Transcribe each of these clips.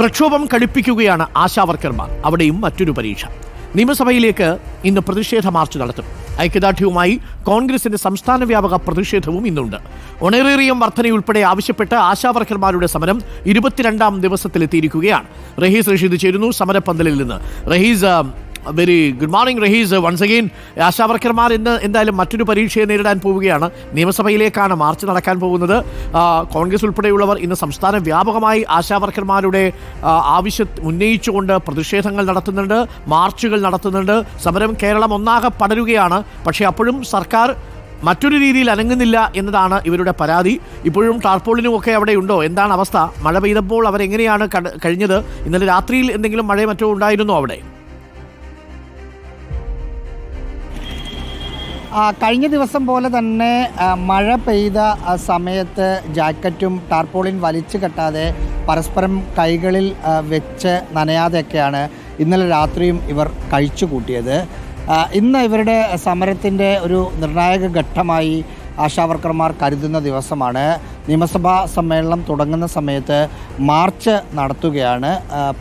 പ്രക്ഷോഭം കളിപ്പിക്കുകയാണ് ആശാവർക്കർമാർ അവിടെയും മറ്റൊരു പരീക്ഷ. നിയമസഭയിലേക്ക് ഇന്ന് പ്രതിഷേധ മാർച്ച് നടത്തും. ഐക്യദാർഢ്യവുമായി കോൺഗ്രസിന്റെ സംസ്ഥാന വ്യാപക പ്രതിഷേധവും ഇന്നുണ്ട്. ഒണറേറിയം വർധനയുൾപ്പെടെ ആവശ്യപ്പെട്ട് ആശാവർക്കർമാരുടെ സമരം ഇരുപത്തിരണ്ടാം ദിവസത്തിലെത്തിയിരിക്കുകയാണ്. റഹീസ് റഷീദ് ചേരുന്നു സമരപ്പന്തലിൽ നിന്ന്. Rahees very good morning Rahees. Once again ആശാവർക്കർമാർ ഇന്ന് എന്തായാലും മറ്റൊരു പരീക്ഷയെ നേരിടാൻ പോവുകയാണ്. നിയമസഭയിലേക്കാണ് മാർച്ച് നടക്കാൻ പോകുന്നത്. കോൺഗ്രസ് ഉൾപ്പെടെയുള്ളവർ ഇന്ന് സംസ്ഥാന വ്യാപകമായി ആശാവർക്കർമാരുടെ ആവശ്യ ഉന്നയിച്ചുകൊണ്ട് പ്രതിഷേധങ്ങൾ നടത്തുന്നുണ്ട് മാർച്ചുകൾ നടത്തുന്നുണ്ട്. സമരം കേരളം ഒന്നാകെ പടരുകയാണ്. പക്ഷേ അപ്പോഴും സർക്കാർ മറ്റൊരു രീതിയിൽ അനങ്ങുന്നില്ല എന്നതാണ് ഇവരുടെ പരാതി. ഇപ്പോഴും ടാർപോളിനും ഒക്കെ അവിടെ ഉണ്ടോ? എന്താണ് അവസ്ഥ? മഴ പെയ്തപ്പോൾ അവരെങ്ങനെയാണ് കഴിഞ്ഞത്? ഇന്നലെ രാത്രിയിൽ എന്തെങ്കിലും മഴയോ മറ്റോ ഉണ്ടായിരുന്നോ അവിടെ? കഴിഞ്ഞ ദിവസം പോലെ തന്നെ മഴ പെയ്ത സമയത്ത് ജാക്കറ്റും ടാർപോളിൻ വലിച്ചു കെട്ടാതെ പരസ്പരം കൈകളിൽ വെച്ച് നനയാതെയൊക്കെയാണ് ഇന്നലെ രാത്രിയും ഇവർ കഴിച്ചു കൂട്ടിയത്. ഇന്ന് ഇവരുടെ സമരത്തിന്റെ ഒരു നിർണായക ഘട്ടമായി ആശാവർക്കർമാർ കരുതുന്ന ദിവസമാണ്. നിയമസഭാ സമ്മേളനം തുടങ്ങുന്ന സമയത്ത് മാർച്ച് നടത്തുകയാണ്.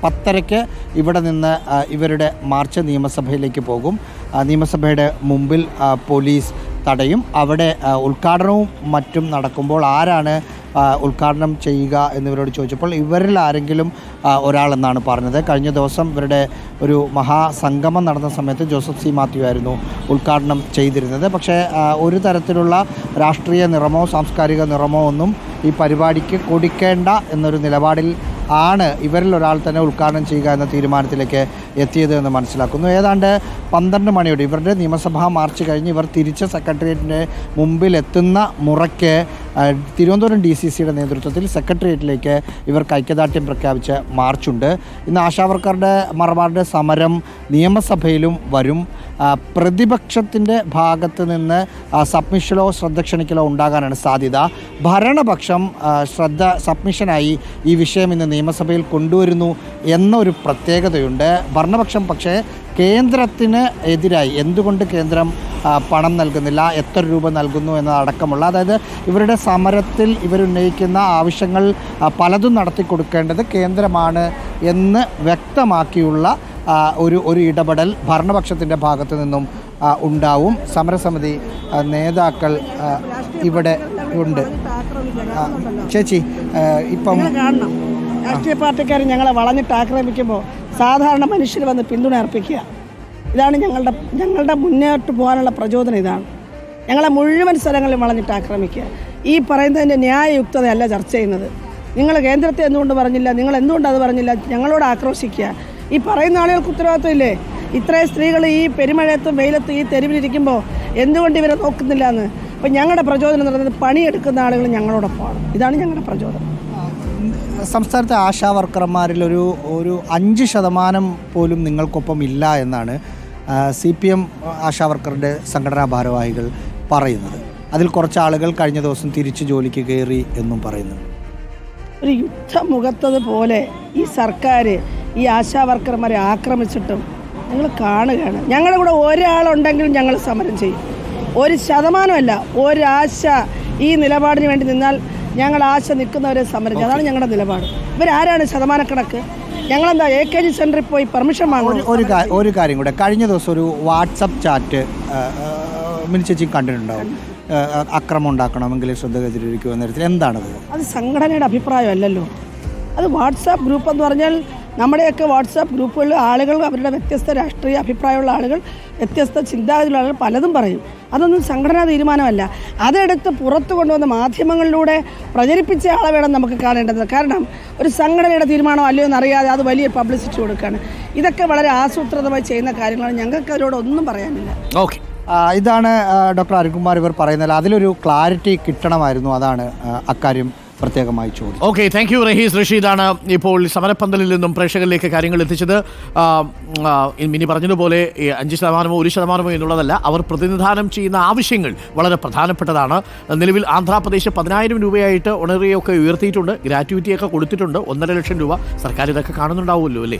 പത്തരയ്ക്ക് ഇവിടെ നിന്ന് ഇവരുടെ മാർച്ച് നിയമസഭയിലേക്ക് പോകും. നിയമസഭയുടെ മുമ്പിൽ പോലീസ് തടയും. അവിടെ ഉദ്ഘാടനവും മറ്റും നടക്കുമ്പോൾ ആരാണ് ഉദ്ഘാടനം ചെയ്യുക എന്നിവരോട് ചോദിച്ചപ്പോൾ ഇവരിൽ ആരെങ്കിലും ഒരാളെന്നാണ് പറഞ്ഞത്. കഴിഞ്ഞ ദിവസം ഇവരുടെ ഒരു മഹാസംഗമം നടന്ന സമയത്ത് ജോസഫ് സി മാത്യു ആയിരുന്നു ഉദ്ഘാടനം ചെയ്തിരുന്നത്. പക്ഷേ ഒരു തരത്തിലുള്ള രാഷ്ട്രീയ നിറമോ സാംസ്കാരിക നിറമോ ഒന്നും ഈ പരിപാടിക്ക് കൊടുക്കേണ്ട എന്നൊരു നിലപാടിൽ ആണ് ഇവരിൽ ഒരാൾ തന്നെ ഉദ്ഘാടനം ചെയ്യുക എന്ന തീരുമാനത്തിലേക്ക് എത്തിയത് എന്ന് മനസ്സിലാക്കുന്നു. ഏതാണ്ട് പന്ത്രണ്ട് മണിയോടെ ഇവരുടെ നിയമസഭാ മാർച്ച് കഴിഞ്ഞ് ഇവർ തിരിച്ച് സെക്രട്ടേറിയറ്റിന്റെ മുമ്പിൽ എത്തുന്ന മുറയ്ക്ക് തിരുവനന്തപുരം ഡി സി സിയുടെ നേതൃത്വത്തിൽ സെക്രട്ടേറിയറ്റിലേക്ക് ഇവർക്ക് ഐക്യദാർഢ്യം പ്രഖ്യാപിച്ച മാർച്ചുണ്ട്. ഇന്ന് ആശാവർക്കറുടെ മറമാരുടെ സമരം നിയമസഭയിലും വരും. പ്രതിപക്ഷത്തിന്റെ ഭാഗത്ത് നിന്ന് സബ്മിഷനോ ശ്രദ്ധ ക്ഷണിക്കലോ ഉണ്ടാകാനാണ് സാധ്യത. ഭരണപക്ഷം ശ്രദ്ധ സബ്മിഷനായി ഈ വിഷയം ഇന്ന് നിയമസഭയിൽ കൊണ്ടുവരുന്നു എന്നൊരു പ്രത്യേകതയുണ്ട്. ഭരണപക്ഷം പക്ഷേ കേന്ദ്രത്തിന് എതിരായി. എന്തുകൊണ്ട് കേന്ദ്രം പണം നൽകുന്നില്ല? എത്ര രൂപ നൽകുന്നു എന്നതടക്കമുള്ള അതായത് ഇവരുടെ സമരത്തിൽ ഇവരുന്നയിക്കുന്ന ആവശ്യങ്ങൾ പലതും നടത്തി കൊടുക്കേണ്ടത് കേന്ദ്രമാണ് എന്ന് വ്യക്തമാക്കിയുള്ള ഒരു ഒരു ഇടപെടൽ ഭരണപക്ഷത്തിന്റെ ഭാഗത്തു നിന്നും ഉണ്ടാവും. സമരസമിതി നേതാക്കൾ ഇവിടെ ഉണ്ട്. ചേച്ചി ഇപ്പം രാഷ്ട്രീയ പാർട്ടിക്കാർ ഞങ്ങളെ വളഞ്ഞിട്ട് ആക്രമിക്കുമ്പോൾ സാധാരണ മനുഷ്യർ വന്ന് പിന്തുണ അർപ്പിക്കുക. ഇതാണ് ഞങ്ങളുടെ ഞങ്ങളുടെ മുന്നോട്ട് പോകാനുള്ള പ്രചോദനം ഇതാണ്. ഞങ്ങളെ മുഴുവൻ സ്ഥലങ്ങളിലും വളഞ്ഞിട്ട് ആക്രമിക്കുക. ഈ പറയുന്നതിന്റെ ന്യായയുക്തതയല്ല ചർച്ച ചെയ്യുന്നത്. നിങ്ങൾ കേന്ദ്രത്തെ എന്തുകൊണ്ട് പറഞ്ഞില്ല? നിങ്ങൾ എന്തുകൊണ്ട് അത് പറഞ്ഞില്ല? ഞങ്ങളോട് ആക്രോശിക്കുക. ഈ പറയുന്ന ആളുകൾക്ക് ഉത്തരവാദിത്വം ഇല്ലേ ഇത്രയും സ്ത്രീകൾ ഈ പെരുമഴയത്തും വെയിലത്തും ഈ തെരുവിലിരിക്കുമ്പോൾ എന്തുകൊണ്ട് ഇവരെ നോക്കുന്നില്ല എന്ന് അപ്പം ഞങ്ങളുടെ പ്രചോദനം എന്ന് പറയുന്നത് പണിയെടുക്കുന്ന ആളുകൾ ഞങ്ങളോടൊപ്പമാണ്. ഇതാണ് ഞങ്ങളുടെ പ്രചോദനം. സംസ്ഥാനത്തെ ആശാ വർക്കർമാരിൽ ഒരു ഒരു അഞ്ച് ശതമാനം പോലും നിങ്ങൾക്കൊപ്പം ഇല്ല എന്നാണ് സി പി എം ആശാ വർക്കറുടെ സംഘടനാ ഭാരവാഹികൾ പറയുന്നത്. അതിൽ കുറച്ച് ആളുകൾ കഴിഞ്ഞ ദിവസം തിരിച്ച് ജോലിക്ക് കയറി എന്നും പറയുന്നു. ഒരു യുദ്ധമുഖത്തത് പോലെ ഈ സർക്കാർ ഈ ആശാ വർക്കർമാരെ ആക്രമിച്ചിട്ടും നിങ്ങൾ കാണുകയാണ്. ഞങ്ങളുടെ കൂടെ ഒരാളുണ്ടെങ്കിലും ഞങ്ങൾ സമരം ചെയ്യും. ഒരു ശതമാനമല്ല ഒരാശ ഈ നിലപാടിന് വേണ്ടി നിന്നാൽ ഞങ്ങൾ ആശ നിൽക്കുന്നവരെ സമരം. അതാണ് ഞങ്ങളുടെ നിലപാട്. ഇവരാരാണ് ശതമാനക്കണക്ക്? ഞങ്ങളെന്താ എ കെ ജി സെന്ററിൽ പോയി പെർമിഷൻ വാങ്ങും ഒരു ഒരു കാര്യം കൂടെ. കഴിഞ്ഞ ദിവസം ഒരു വാട്സപ്പ് ചാറ്റ് മിനിച്ചി കണ്ടിട്ടുണ്ടാവും. അക്രമം ഉണ്ടാക്കണമെങ്കിൽ ശ്രദ്ധ കേന്ദ്രീകരിക്കുക എന്ന തരത്തിൽ. എന്താണത്? അത് സംഘടനയുടെ അഭിപ്രായമല്ലല്ലോ. അത് വാട്സാപ്പ് ഗ്രൂപ്പ് എന്ന് പറഞ്ഞാൽ നമ്മുടെയൊക്കെ വാട്സാപ്പ് ഗ്രൂപ്പുകളിൽ ആളുകൾ അവരുടെ വ്യത്യസ്ത രാഷ്ട്രീയ അഭിപ്രായമുള്ള ആളുകൾ വ്യത്യസ്ത ചിന്താഗതിയുള്ള ആളുകൾ പലതും പറയും. അതൊന്നും സംഘടനാ തീരുമാനമല്ല. അതെടുത്ത് പുറത്തു കൊണ്ടുവന്ന മാധ്യമങ്ങളിലൂടെ പ്രചരിപ്പിച്ച ആളെ വേണം നമുക്ക് കാണേണ്ടത്. കാരണം ഒരു സംഘടനയുടെ തീരുമാനം അല്ലയോ എന്നറിയാതെ അത് വലിയ പബ്ലിസിറ്റി കൊടുക്കുകയാണ്. ഇതൊക്കെ വളരെ ആസൂത്രിതമായി ചെയ്യുന്ന കാര്യങ്ങളാണ്. ഞങ്ങൾക്ക് അതിനോട് ഒന്നും പറയാനില്ല. ഓക്കെ. ഇതാണ് ഡോക്ടർ അരുൺകുമാർ ഇവർ പറയുന്നത്. അതിലൊരു ക്ലാരിറ്റി കിട്ടണമായിരുന്നു. അതാണ് അക്കാര്യം. പ്രത്യേകമായി ചോദിച്ചു. ഓക്കെ താങ്ക് യു റഹീസ് റഷീദാണ് ഇപ്പോൾ സമരപ്പന്തലിൽ നിന്നും പ്രേക്ഷകരിലേക്ക് കാര്യങ്ങൾ എത്തിച്ചത്. മിനി പറഞ്ഞതുപോലെ അഞ്ച് ശതമാനമോ ഒരു ശതമാനമോ എന്നുള്ളതല്ല അവർ പ്രതിനിധാനം ചെയ്യുന്ന ആവശ്യങ്ങൾ വളരെ പ്രധാനപ്പെട്ടതാണ്. നിലവിൽ ആന്ധ്രാപ്രദേശ് പതിനായിരം രൂപയായിട്ട് ഉണറിയൊക്കെ ഉയർത്തിയിട്ടുണ്ട് ഗ്രാറ്റുവിറ്റിയൊക്കെ കൊടുത്തിട്ടുണ്ട് ഒന്നര ലക്ഷം രൂപ. സർക്കാർ ഇതൊക്കെ കാണുന്നുണ്ടാവുമല്ലോ അല്ലേ?